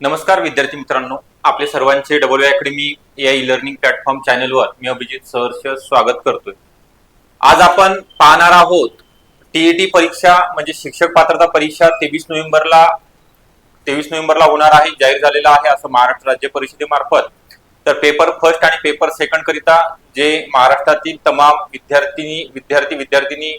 नमस्कार विद्यार्थी मित्रांनो. आपले सर्वांचे डब्ल्यू अकॅडमी या ई लर्निंग प्लॅटफॉर्म चॅनलवर मी अभिजित सहर्ष स्वागत करतोय. आज आपण पाहणार आहोत टीईटी परीक्षा म्हणजे शिक्षक पात्रता परीक्षा तेवीस नोव्हेंबरला तेवीस नोव्हेंबरला होणार आहे जाहीर झालेला आहे असं महाराष्ट्र राज्य परिषदेमार्फत. तर पेपर फर्स्ट आणि पेपर सेकंड करिता जे महाराष्ट्रातील तमाम विद्यार्थिनी विद्यार्थी विद्यार्थिनी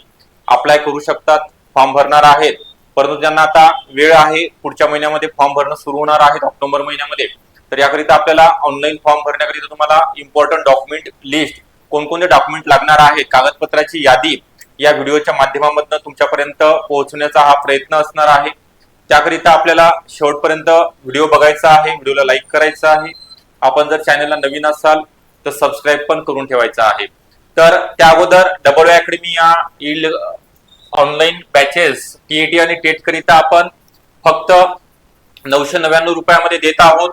अप्लाय करू शकतात फॉर्म भरणार आहेत. परंतु ज्यांना आता वेळ आहे. पुढच्या महिन्यामध्ये फॉर्म भरणं सुरू होणार आहे ऑक्टोबर महिन्यामध्ये. तर याकरिता आपल्याला ऑनलाईन फॉर्म भरण्याकरिता तुम्हाला इम्पॉर्टंट डॉक्युमेंट लिस्ट कोणकोणते डॉक्युमेंट लागणार आहेत कागदपत्राची यादी या व्हिडिओच्या माध्यमामधनं तुमच्यापर्यंत पोहोचण्याचा हा प्रयत्न असणार आहे. त्याकरिता आपल्याला शेवटपर्यंत व्हिडिओ बघायचा आहे व्हिडिओला लाईक करायचा आहे. आपण जर चॅनलला नवीन असाल तर सबस्क्राईब पण करून ठेवायचा आहे. तर त्या अगोदर डबल अकॅडमी या इल्ड ऑनलाईन बॅचेस टीएटी आणि टेट करिता आपण फक्त नऊशे नव्याण्णव रुपयामध्ये देत आहोत.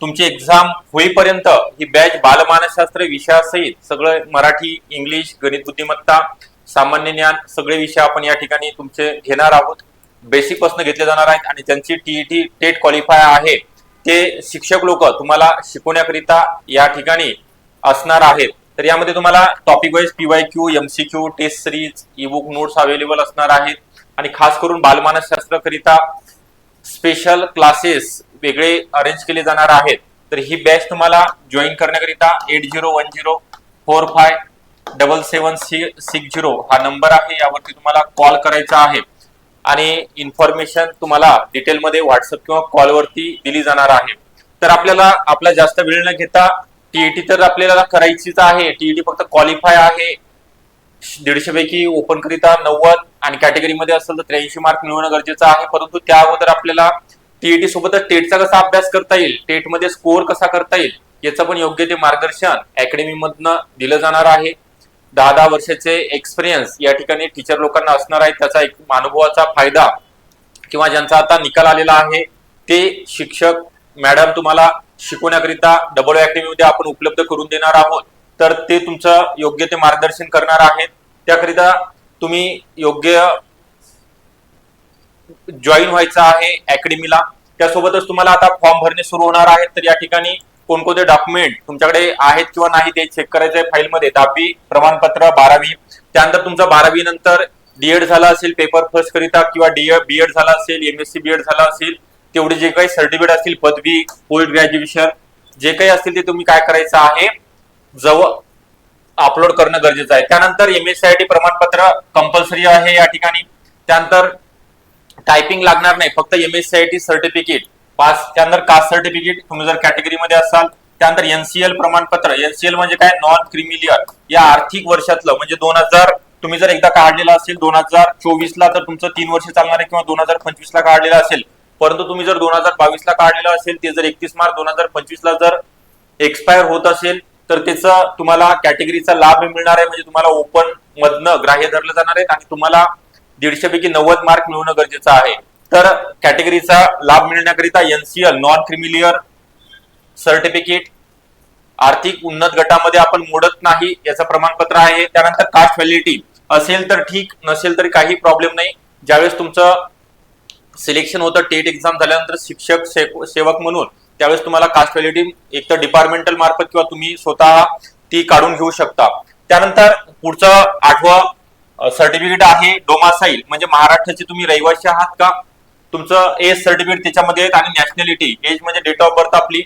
तुमची एक्झाम होईपर्यंत ही बॅच बालमानसशास्त्र विषयासहित सगळं मराठी इंग्लिश गणित बुद्धिमत्ता सामान्य ज्ञान सगळे विषय आपण या ठिकाणी तुमचे घेणार आहोत. बेसिकपासून घेतले जाणार आहेत आणि ज्यांची टीईटी टेट क्वालिफाय आहे ते शिक्षक लोक तुम्हाला शिकवण्याकरिता या ठिकाणी असणार आहेत. तर यामध्ये तुम्हाला topic wise PY Q MCQ test series e book notes available असणार आहेत. आणि खास करून बालमानसशास्त्राकरिता स्पेशल क्लासेस वेगळे अरेंज केले जाणार आहेत. तर ही बॅच तुम्हाला जॉईन करण्याकरिता eight zero one zero four five double seven six zero हा नंबर आहे. यावरती तुम्हाला कॉल करायचा आहे. आणि इन्फॉर्मेशन तुम्हाला डिटेलमध्ये व्हॉट्सअप किंवा कॉलवरती दिली जाणार आहे. तर आपल्याला आपला जास्त वेळ न घेता टीईटी तर आपल्याला करायचीच आहे. टीईटी फक्त क्वालिफाय आहे. दीडशे पैकी ओपन करिता नव्वद. आणि कॅटेगरीमध्ये असेल तर त्र्याऐंशी मार्क मिळवणं गरजेचं आहे. परंतु त्या अगोदर आपल्याला टीईटी सोबतच टेटचा कसा अभ्यास करता येईल? टेटमध्ये स्कोअर कसा करता येईल? याचं पण योग्य ते मार्गदर्शन अकॅडमी मधनं दिलं जाणार आहे. दहा दहा वर्षाचे एक्सपिरियन्स या ठिकाणी टीचर लोकांना असणार आहे. त्याचा एक अनुभवाचा फायदा किंवा ज्यांचा आता निकाल आलेला आहे ते शिक्षक मॅडम तुम्हाला शिकवण्याकरिता डबल अकॅडमीमध्ये आपण उपलब्ध करून देणार आहोत. तर ते तुमचं योग्य ते मार्गदर्शन करणार आहेत. त्याकरिता तुम्ही योग्य जॉईन व्हायचं आहे अकॅडमीला त्यासोबतच तुम्हाला आता फॉर्म भरणे सुरू होणार आहेत. तर या ठिकाणी कोणकोणते डॉक्युमेंट तुमच्याकडे आहेत किंवा नाही ते चेक करायचं आहे फाईलमध्ये. दहावी प्रमाणपत्र बारावी. त्यानंतर तुमचं बारावी नंतर डीएड झाला असेल पेपर फर्स्ट करिता किंवा डीएड बीएड झाला असेल एमएससी बीएड झाला असेल तेवढे जे काही सर्टिफिकेट असतील पदवी पोस्ट ग्रॅज्युएशन जे काही असतील ते तुम्ही काय करायचं आहे जवळ अपलोड करणं गरजेचं आहे. त्यानंतर एम एस आय टी प्रमाणपत्र कंपल्सरी आहे या ठिकाणी. त्यानंतर टायपिंग लागणार नाही फक्त M S C I T certificate pass त्यानंतर कास्ट सर्टिफिकेट तुम्ही जर कॅटेगरीमध्ये असाल त्यानंतर एनसीएल प्रमाणपत्र. एनसीएल म्हणजे काय? नॉन क्रिमिलियर या आर्थिक वर्षातलं म्हणजे दोन हजार तुम्ही जर एकदा काढलेला असेल दोन हजार चोवीस ला तर तुमचं तीन वर्ष चालणार आहे किंवा दोन हजार पंचवीस ला काढलेलं असेल. परंतु तुम्ही जर दोन हजार बावीस ला काढलेलं असेल ते जर एकतीस मार्च दोन हजार पंचवीस ला जर एक्सपायर होत असेल तर त्याचा तुम्हाला कॅटेगरीचा लाभ मिळणार आहे. म्हणजे तुम्हाला ओपन मधनं ग्राह्य धरलं जाणार आहे आणि तुम्हाला दीडशे पैकी नव्वद मार्क मिळवणं गरजेचं आहे. तर कॅटेगरीचा लाभ मिळण्याकरिता NCL non creamy layer certificate आर्थिक उन्नत गटामध्ये आपण मोडत नाही याचं प्रमाणपत्र आहे. त्यानंतर कास्ट व्हॅलिडिटी असेल तर ठीक नसेल तरी काही प्रॉब्लेम नाही. ज्यावेळेस तुमचं सिलेक्शन होतं टेट एक्झाम झाल्यानंतर शिक्षक से- सेवक म्हणून त्यावेळेस तुम्हाला कास्ट व्हॅलिडिटी एक तर डिपार्टमेंटल मार्फत किंवा तुम्ही स्वतः ती काढून घेऊ शकता. त्यानंतर पुढचं आठवं सर्टिफिकेट आहे डोमासाईल म्हणजे महाराष्ट्राचे तुम्ही रहिवासी आहात का? तुमचं एज सर्टिफिकेट त्याच्यामध्ये आणि नॅशनॅलिटी एज म्हणजे डेट ऑफ बर्थ आपली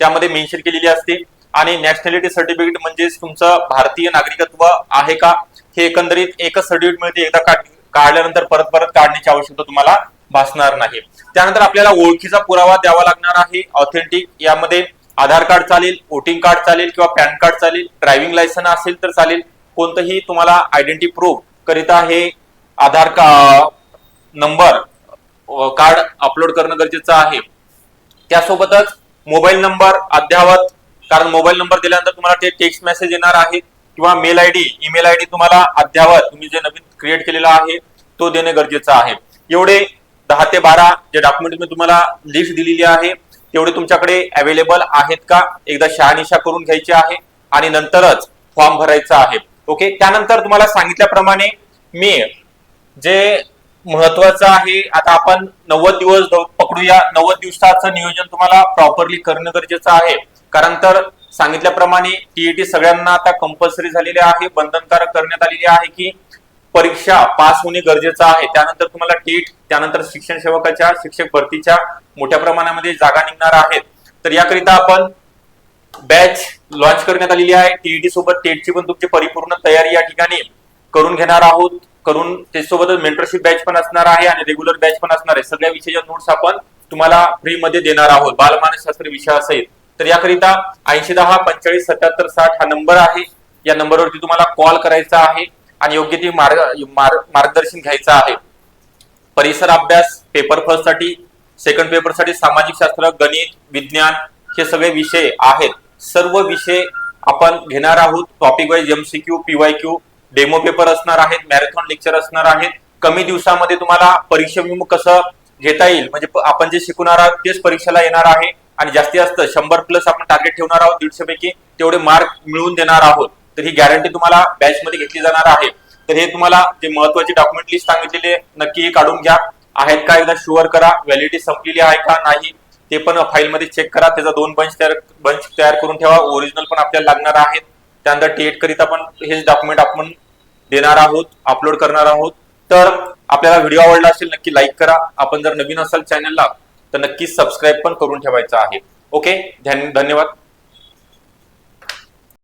त्यामध्ये मेन्शन केलेली असते. आणि नॅशनॅलिटी सर्टिफिकेट म्हणजेच तुमचं भारतीय नागरिकत्व आहे का? हे एकंदरीत एकच सर्टिफिकेट मिळते एकदा काढल्यानंतर परत परत काढण्याची आवश्यकता तुम्हाला भासणार नाही. त्यानंतर आपल्याला ओळखीचा पुरावा द्यावा लागणार आहे. ऑथेंटिक यामध्ये आधार कार्ड चालेल वोटिंग कार्ड चालेल किंवा पॅन कार्ड चालेल ड्रायव्हिंग लायसन असेल तर चालेल. कोणतंही तुम्हाला आयडेंटिटी प्रूफ करिता हे आधार का नंबर कार्ड अपलोड करणं गरजेचं आहे. त्यासोबतच मोबाईल नंबर अद्ययावत कारण मोबाईल नंबर दिल्यानंतर तुम्हाला ते टेक्स्ट मेसेज येणार आहे किंवा मेल आयडी ईमेल आयडी तुम्हाला अद्ययावत तुम्ही जे नवीन क्रिएट केलेला आहे तो देणे गरजेचं आहे. एवढे दहा ते बारा जे डॉक्युमेंट मी तुम्हाला लिस्ट दिलेली आहे तेवढे तुमच्याकडे अवेलेबल आहेत का? एकदा शहानिशा करून घ्यायची आहे आणि नंतरच फॉर्म भरायचा आहे. ओके त्यानंतर तुम्हाला सांगितल्याप्रमाणे मी जे महत्वाचं आहे आता आपण नव्वद दिवस पकडूया. नव्वद दिवसाचं नियोजन तुम्हाला प्रॉपरली करणं गरजेचं आहे. कारण तर सांगितल्याप्रमाणे टीईटी सगळ्यांना आता कंपल्सरी झालेली आहे बंधनकारक करण्यात आलेली आहे की परीक्षा पास होणे गरजेचं आहे. त्यानंतर तुम्हाला टीट त्यानंतर शिक्षण सेवकाच्या शिक्षक भरतीच्या मोठ्या प्रमाणामध्ये जागा निघणार आहेत. तर याकरिता आपण बॅच लॉन्च करण्यात आलेली आहे. टीईटी सोबत टेटची पण तुमची परिपूर्ण तयारी या ठिकाणी करून घेणार आहोत. करून त्याच्यासोबतच मेंटरशिप बॅच पण असणार आहे आणि रेग्युलर बॅच पण असणार आहे. सगळ्या विषयाच्या नोट्स आपण तुम्हाला फ्री मध्ये देणार आहोत. बालमानसशास्त्र विषय असेल तर याकरिता ऐंशी दहा पंचेचाळीस सत्याहत्तर साठ हा नंबर आहे. या नंबरवरती तुम्हाला कॉल करायचा आहे. आणि योग्य ती मार्ग मार्ग- मार्गदर्शन घ्यायचं आहे. परिसर अभ्यास पेपर फर्स्टसाठी सेकंड पेपरसाठी सामाजिक शास्त्र गणित विज्ञान हे सगळे विषय आहेत. सर्व विषय आपण घेणार आहोत. Topic wise MCQ PY Q demo paper असणार आहेत मॅरेथॉन लेक्चर असणार आहेत. कमी दिवसामध्ये तुम्हाला परीक्षा विमुख कसं घेता येईल? म्हणजे आपण जे शिकवणार आहोत तेच परीक्षेला येणार आहे. आणि जास्तीत जास्त शंभर प्लस आपण टार्गेट ठेवणार आहोत दीडशे पैकी तेवढे मार्क मिळवून देणार आहोत. तर ही गॅरंटी तुम्हाला बॅच मध्ये घेतली जाणार आहे. तर हे तुम्हाला जे महत्वाची डॉक्युमेंट लिस्ट सांगितलेली आहे नक्की हे काढून घ्या. आहेत का एकदा शुअर करा व्हॅलिडिटी संपलेली आहे का नाही ते पण फाईलमध्ये चेक करा. त्याचा दोन बंच तयार बंच तयार करून ठेवा. ओरिजिनल पण आपल्याला लागणार आहेत. त्यानंतर टेट करीता पण हेच डॉक्युमेंट आपण देणार आहोत अपलोड करणार आहोत. तर आपल्याला व्हिडिओ आवडला असेल नक्की लाईक करा. आपण जर नवीन असाल चॅनलला तर नक्की सबस्क्राईब पण करून ठेवायचं आहे. ओके धन्यवाद.